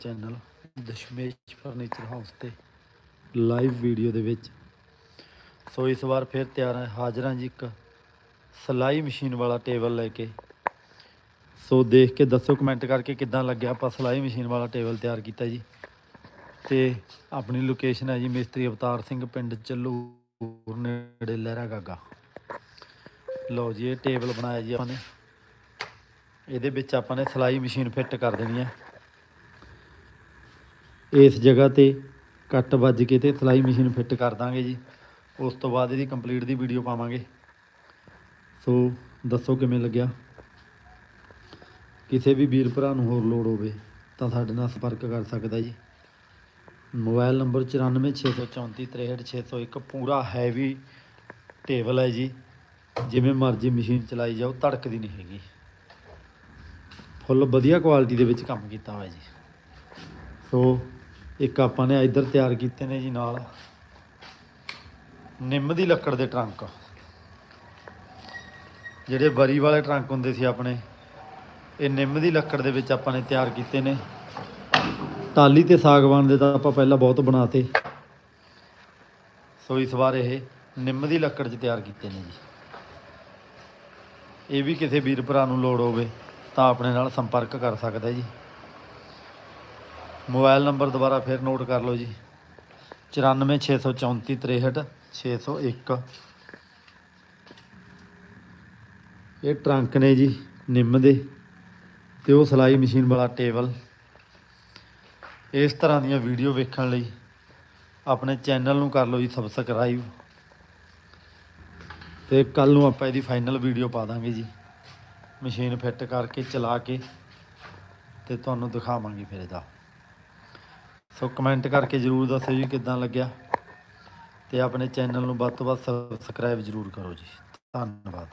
Channel Dashmesh furniture house ਤੇ live video ਦੇ ਵਿੱਚ। ਸੋ ਇਸ ਵਾਰ ਫਿਰ ਤਿਆਰ ਹੈ, ਹਾਜ਼ਰ ਹਾਂ ਜੀ ਇੱਕ ਸਲਾਈ ਮਸ਼ੀਨ ਵਾਲਾ ਟੇਬਲ ਲੈ ਕੇ। ਸੋ ਦੇਖ ਕੇ ਦੱਸੋ ਕਮੈਂਟ ਕਰਕੇ ਕਿੱਦਾਂ ਲੱਗਿਆ ਆਪਾਂ ਸਲਾਈ ਮਸ਼ੀਨ ਵਾਲਾ ਟੇਬਲ ਤਿਆਰ ਕੀਤਾ ਜੀ। ਤੇ ਆਪਣੀ ਲੋਕੇਸ਼ਨ ਹੈ ਜੀ ਮਿਸਤਰੀ ਅਵਤਾਰ ਸਿੰਘ ਪਿੰਡ ਚੱਲੂਰ, ਨੇੜੇ ਲਹਿਰਾ ਗਾਗਾ। ਲਓ ਜੀ, ਇਹ ਟੇਬਲ ਬਣਾਇਆ ਜੀ ਆਪਾਂ ਨੇ। ਇਹਦੇ ਵਿੱਚ ਆਪਾਂ ਨੇ ਸਲਾਈ ਮਸ਼ੀਨ ਫਿੱਟ ਕਰ ਦੇਣੀ ਹੈ। ਇਸ ਜਗ੍ਹਾ ਤੇ ਕੱਟ ਵੱਜ ਕੇ ਤੇ ਸਲਾਈ ਮਸ਼ੀਨ ਫਿੱਟ ਕਰ ਦਾਂਗੇ ਜੀ। ਉਸ ਤੋਂ ਬਾਅਦ ਇਹਦੀ ਕੰਪਲੀਟ ਦੀ ਵੀਡੀਓ ਪਾਵਾਂਗੇ। ਸੋ ਦੱਸੋ ਕਿਵੇਂ ਲੱਗਿਆ? ਕਿਸੇ ਵੀ ਵੀਰ ਭਰਾ ਨੂੰ ਹੋਰ ਲੋੜ ਹੋਵੇ ਤਾਂ ਸਾਡੇ ਨਾਲ ਸੰਪਰਕ ਕਰ ਸਕਦਾ ਜੀ। ਮੋਬਾਈਲ ਨੰਬਰ 9464433601 ਪੂਰਾ ਹੈਵੀ ਟੇਬਲ ਹੈ ਜੀ। ਜਿਵੇਂ ਮਰਜ਼ੀ ਮਸ਼ੀਨ ਚਲਾਈ ਜਾਓ ਧੜਕਦੀ ਨਹੀਂ ਹੈਗੀ। ਫੁੱਲ ਵਧੀਆ ਕੁਆਲਿਟੀ ਦੇ ਵਿੱਚ ਕੰਮ ਕੀਤਾ ਹੋਇਆ ਜੀ। ਸੋ ਇੱਕ ਆਪਾਂ ਨੇ ਇੱਧਰ ਤਿਆਰ ਕੀਤੇ ਨੇ ਜੀ ਨਾਲ। ਨਿੰਮ ਦੀ ਲੱਕੜ ਦੇ ਟਰੰਕ। ਜਿਹੜੇ ਬਰੀ ਵਾਲੇ ਟਰੰਕ ਹੁੰਦੇ ਸੀ ਆਪਣੇ, ਇਹ ਨਿੰਮ ਦੀ ਲੱਕੜ ਦੇ ਵਿੱਚ ਆਪਾਂ ਨੇ ਤਿਆਰ ਕੀਤੇ ਨੇ। ਟਾਲੀ ਤੇ ਸਾਗਵਾਨ ਦੇ ਤਾਂ ਆਪਾਂ ਪਹਿਲਾਂ ਬਹੁਤ ਬਣਾਤੇ। ਸੋ ਇਸ ਵਾਰ ਇਹ ਨਿੰਮ ਦੀ ਲੱਕੜ 'ਚ ਤਿਆਰ ਕੀਤੇ ਨੇ ਜੀ। ਇਹ ਵੀ ਕਿਸੇ ਵੀਰ ਭਰਾ ਨੂੰ ਲੋੜ ਹੋਵੇ ਤਾਂ ਆਪਣੇ ਨਾਲ ਸੰਪਰਕ ਕਰ ਸਕਦਾ ਜੀ। ਮੋਬਾਈਲ ਨੰਬਰ ਦੁਬਾਰਾ ਫਿਰ ਨੋਟ ਕਰ ਲਓ ਜੀ। 9464433601 ਇਹ ਟਰੰਕ ਨੇ ਜੀ, ਨਿੰਮ ਦੇ ਤੇ ਉਹ ਸਲਾਈ ਮਸ਼ੀਨ ਵਾਲਾ ਟੇਬਲ। ਇਸ ਤਰ੍ਹਾਂ ਦੀਆਂ ਵੀਡੀਓ ਵੇਖਣ ਲਈ ਆਪਣੇ ਚੈਨਲ ਨੂੰ ਕਰ ਲਓ ਜੀ ਸਬਸਕ੍ਰਾਈਬ। ਤੇ ਕੱਲ ਨੂੰ ਆਪਾਂ ਇਹਦੀ ਫਾਈਨਲ ਵੀਡੀਓ ਪਾ ਦਾਂਗੇ ਜੀ। ਮਸ਼ੀਨ ਫਿੱਟ ਕਰਕੇ ਚਲਾ ਕੇ ਤੇ ਤੁਹਾਨੂੰ ਦਿਖਾਵਾਂਗੇ ਫਿਰ ਇਹਦਾ। ਸੋ ਕਮੈਂਟ ਕਰਕੇ ਜਰੂਰ ਦੱਸਿਓ ਜੀ ਕਿੱਦਾਂ ਲੱਗਿਆ। ਤੇ ਆਪਣੇ ਚੈਨਲ ਨੂੰ ਵੱਧ ਤੋਂ ਵੱਧ ਸਬਸਕ੍ਰਾਈਬ ਜਰੂਰ ਕਰੋ ਜੀ। ਧੰਨਵਾਦ।